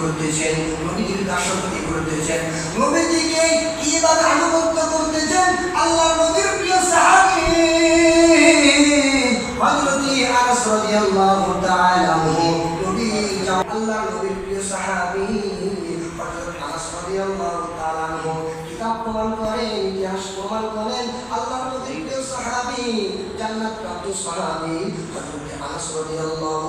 করতেছেন, নবীজির দাসত্ব করতেছেন, নবীজিকে কীভাবে আনুগত্য করতেছেন? আল্লাহ নবীর প্রিয় সাহাবী তাআলা নবী করেন, ইতিহাস প্রমাণ করেন আল্লাহ নবীর প্রিয় সাহাবী জান্নাত প্রাপ্ত সাহাবী হযরত আনাস রাদিয়াল্লাহু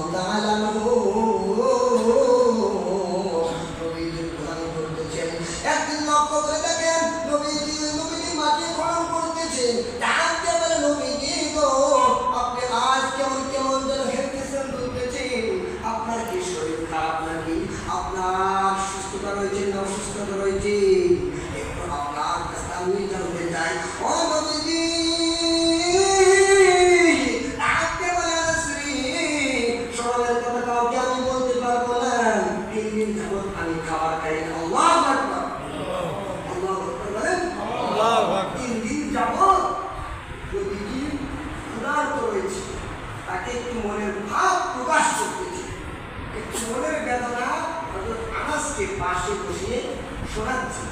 আজ কেমন কেমন যেন আপনার কি শরীর খারাপ নাকি? আপনার সুস্থতা রয়েছে না অসুস্থতা রয়েছে? এখন আপনার কাছে আমি জানতে চাই, ও ডাকতে বলে শ্রী সরলের কথা কাউকে আমি বলতে পারব না তিন দিন যাবত আমি খাবার খাই না আল্লাহ আকবার আল্লাহ আকবার বলেন তিন দিন যাবত নবীজি ক্ষুধার্ত রয়েছে তাকে একটু মনের ভাব প্রকাশ করতেছে। একটু মনের বেদনা হযরত আনাসকে পাশে বসিয়ে শোনাচ্ছে।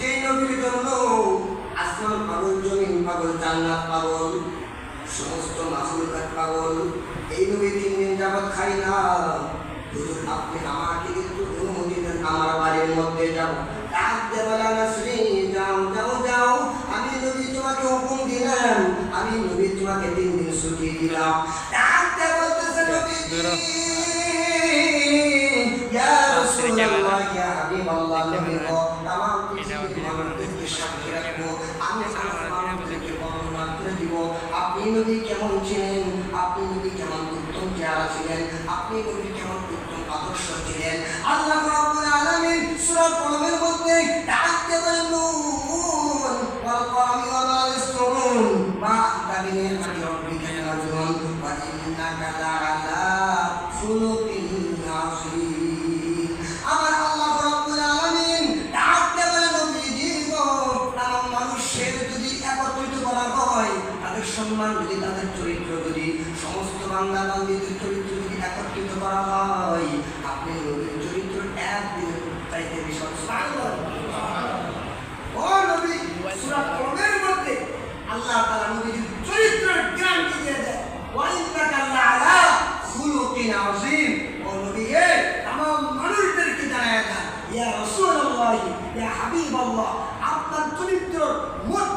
যে নবীর জন্য আসমান পাগল, জমিন পাগল, জান্নাত পাগল, সমস্ত মাসুলকাত পাগল, এই নবী তিন দিন যাবত খাই না। আপনি আমাকে একটু অনুমতি দেন আমার বাড়ির মধ্যে যাও। ডাক দেওয়ালা নাসরি যাও যাও যাও। আমি নবী তোমাকে হুকুম দিলাম। আমি নবী তোমাকে তিন দিন ছুটি দিলাম। ডাক বলতেছে নবীজি ইয়া রাসূলুল্লাহ ইয়া হাবিবাল্লাহ নবী গো। তামাম সাক্ষী রাখব। আমি আমার মানুষদেরকে বর্ণনা করে দিব। আপনি নবী কেমন ছিলেন? আপনি নবী কেমন উত্তম চেহারা ছিলেন? আপনি নবী কেমন উত্তম আদর্শ ছিলেন? আল্লাহ কলামি ওয়া মা ইয়াসতুরুন মা আনতা বিনি'মাতি রাব্বিকা মাজনুন ওয়া ইন্নাকা লা'আলা খুলুকিন আযীম। আমার আল্লাহ রাব্বুল আলামিন ডাকতে বলেন নবীজি গো তাম মানুষের যদি একত্রিত করা হয়, তাদের সম্মান যদি তাদের চরিত্র যদি সমস্ত বাংলা বাঙালিদের চরিত্র যদি একত্রিত করা হয় নবী ইয়া হাবিবাল্লাহ আপনার চরিত্র মোট